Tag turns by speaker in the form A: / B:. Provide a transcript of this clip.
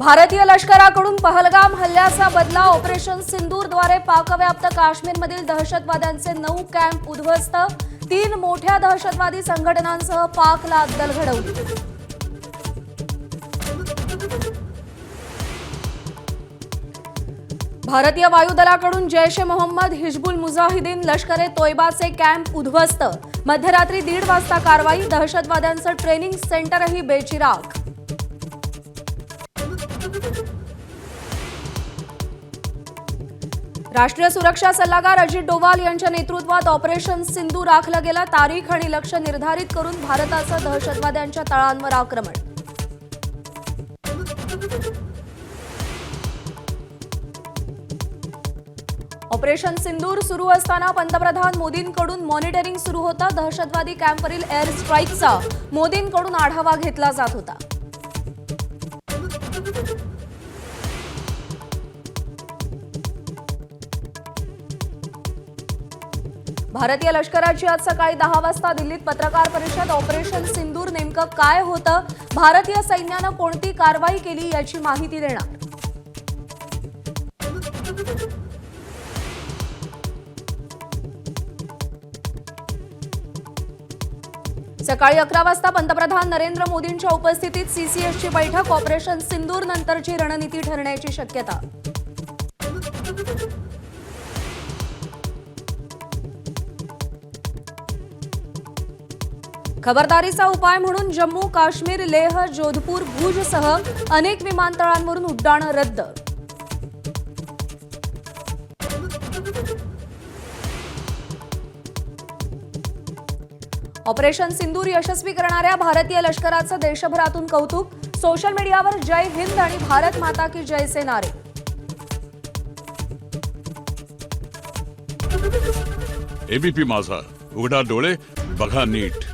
A: भारतीय लष्कराकडून पहलगाम हल्ल्याचा बदला ऑपरेशन सिंदूरद्वारे पाकव्याप्त काश्मीरमधील दहशतवाद्यांचे नऊ कॅम्प उद्ध्वस्त. तीन मोठ्या दहशतवादी संघटनांसह पाकला दल घडवली भारतीय वायुदलाकडून जैश ए मोहम्मद हिजबुल मुजाहिदीन लष्कर ए तोयबाचे कॅम्प उद्ध्वस्त. मध्यरात्री दीड वाजता कारवाई दहशतवाद्यांचं ट्रेनिंग सेंटरही बेचिराग राष्ट्रीय सुरक्षा सल्लागार अजित डोवाल यांच्या नेतृत्वात ऑपरेशन सिंधू राखलं गेलं. तारीख आणि लक्ष निर्धारित करून भारताचं दहशतवाद्यांच्या तळांवर आक्रमण. ऑपरेशन सिंदूर सुरू असताना पंतप्रधान मोदींकडून मॉनिटरिंग सुरू होता. दहशतवादी कॅम्पवरील एअर स्ट्राईकचा मोदींकडून आढावा घेतला जात होता. भारतीय लष्कराची आज सकाळी दहा वाजता दिल्लीत पत्रकार परिषद ऑपरेशन सिंदूर नेमकं काय होतं? भारतीय सैन्यानं कोणती कारवाई केली याची माहिती देणार? सकाळी अकरा वाजता पंतप्रधान नरेंद्र मोदींच्या उपस्थितीत सीसीएसची बैठक ऑपरेशन सिंदूर नंतरची रणनीती ठरण्याची शक्यता. खबरदारीचा उपाय म्हणून जम्मू काश्मीर लेह जोधपूर भुजसह अनेक विमानतळांवरून उड्डाणं रद्द. ऑपरेशन सिंदूर यशस्वी करणाऱ्या भारतीय लष्कराचं देशभरातून कौतुक. सोशल मीडियावर जय हिंद आणि भारत माता की जय से नारे.
B: एबीपी माझा. उघडा डोळे बघा नीट.